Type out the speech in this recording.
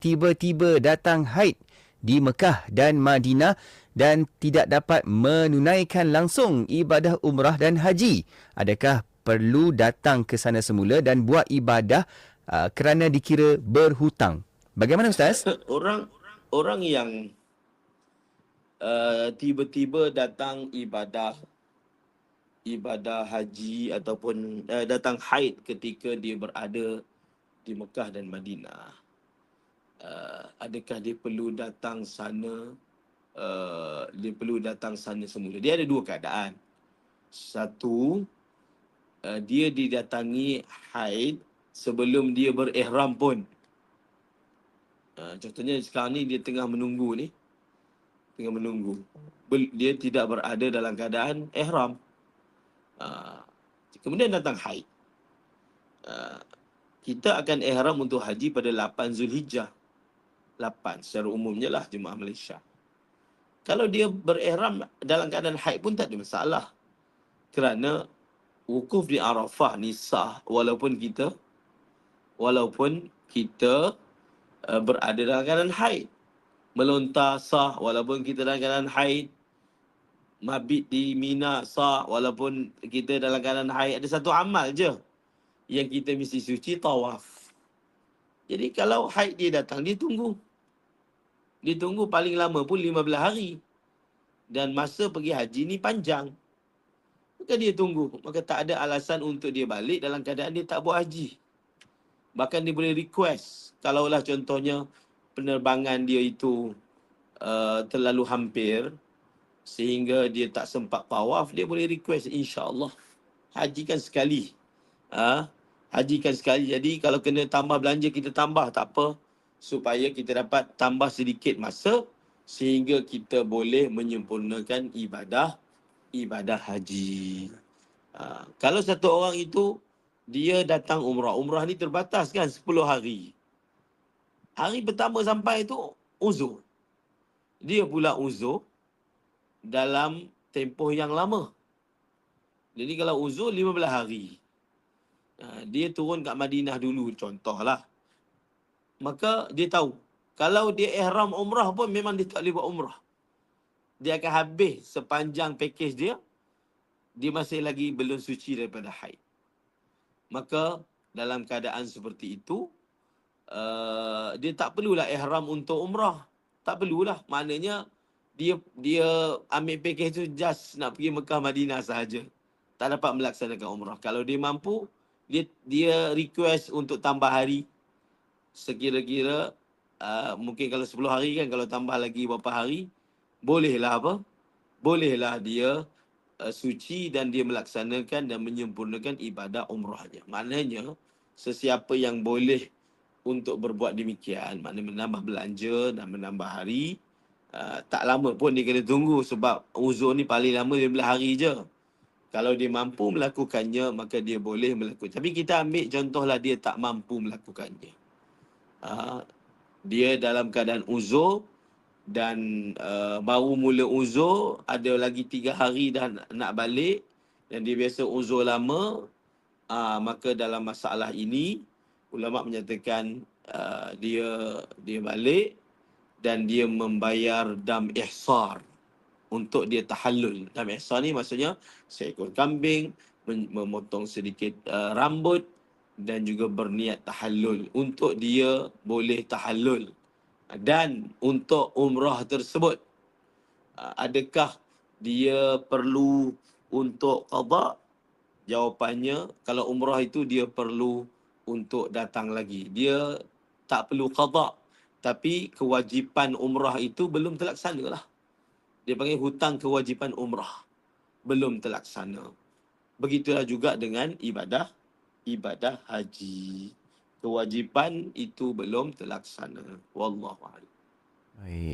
tiba-tiba datang haid di Mekah dan Madinah dan tidak dapat menunaikan langsung ibadah umrah dan haji. Adakah perlu datang ke sana semula dan buat ibadah uh, kerana dikira berhutang? Bagaimana Ustaz? Orang orang yang uh, tiba-tiba datang ibadah ibadah haji ataupun uh, datang haid ketika dia berada di Mekah dan Madinah uh, adakah dia perlu datang sana uh, dia perlu datang sana semula? Dia ada dua keadaan. Satu uh, dia didatangi haid sebelum dia berihram pun. Uh, contohnya sekarang ni dia tengah menunggu ni. Tengah menunggu. Dia tidak berada dalam keadaan ihram. Uh, kemudian datang haid. Uh, kita akan ihram untuk haji pada 8 Zulhijjah 8 secara umumnya lah jemaah Malaysia. Kalau dia berihram dalam keadaan haid pun tak ada masalah. Kerana wukuf di Arafah ni sah walaupun kita walaupun kita uh, berada dalam keadaan haid. Melontar sah walaupun kita dalam keadaan haid. Mabit di Mina sah walaupun kita dalam keadaan haid. Ada satu amal je yang kita mesti suci tawaf. Jadi kalau haid dia datang, dia tunggu dia tunggu paling lama pun 15 hari. Dan masa pergi haji ni panjang. Maka dia tunggu. Maka tak ada alasan untuk dia balik dalam keadaan dia tak buat haji. Bahkan dia boleh request. Kalaulah contohnya penerbangan dia itu uh, terlalu hampir. Sehingga dia tak sempat tawaf. Dia boleh request insyaAllah. Hajikan sekali. Ha? Hajikan sekali. Jadi kalau kena tambah belanja kita tambah. Tak apa supaya kita dapat tambah sedikit masa sehingga kita boleh menyempurnakan ibadah ibadah haji. Ha, kalau satu orang itu dia datang umrah, umrah ni terbatas kan 10 hari. Hari pertama sampai itu uzur. Dia pula uzur dalam tempoh yang lama. Jadi kalau uzur 15 hari. Ha, dia turun kat Madinah dulu contohlah maka dia tahu kalau dia ihram umrah pun memang dia tak boleh buat umrah. Dia akan habis sepanjang package dia dia masih lagi belum suci daripada haid. Maka dalam keadaan seperti itu uh, dia tak perlulah ihram untuk umrah. Tak perlulah. Maknanya dia dia ambil package tu just nak pergi Mekah Madinah sahaja. Tak dapat melaksanakan umrah. Kalau dia mampu dia dia request untuk tambah hari sekira-kira uh, mungkin kalau 10 hari kan kalau tambah lagi beberapa hari bolehlah apa? Bolehlah dia uh, suci dan dia melaksanakan dan menyempurnakan ibadah umrahnya. Maknanya sesiapa yang boleh untuk berbuat demikian maknanya menambah belanja dan menambah hari uh, tak lama pun dia kena tunggu sebab uzur ni paling lama 15 hari je. Kalau dia mampu melakukannya maka dia boleh melakukan. Tapi kita ambil contohlah dia tak mampu melakukannya uh, dia dalam keadaan uzur dan uh, baru mula uzur ada lagi tiga hari dah nak balik dan dia biasa uzur lama uh, maka dalam masalah ini ulama menyatakan uh, dia dia balik dan dia membayar dam ihsar untuk dia tahallul. Dam ihsar ni maksudnya seekor kambing memotong sedikit uh, rambut dan juga berniat tahallul. Untuk dia boleh tahallul. Dan untuk umrah tersebut adakah dia perlu untuk qada jawapannya kalau umrah itu dia perlu untuk datang lagi. Dia tak perlu qada tapi kewajipan umrah itu belum terlaksana lah. Dia panggil hutang kewajipan umrah. Belum terlaksana. Begitulah juga dengan ibadah ibadah haji. Kewajipan itu belum terlaksana. Wallahu a'lam. Baik,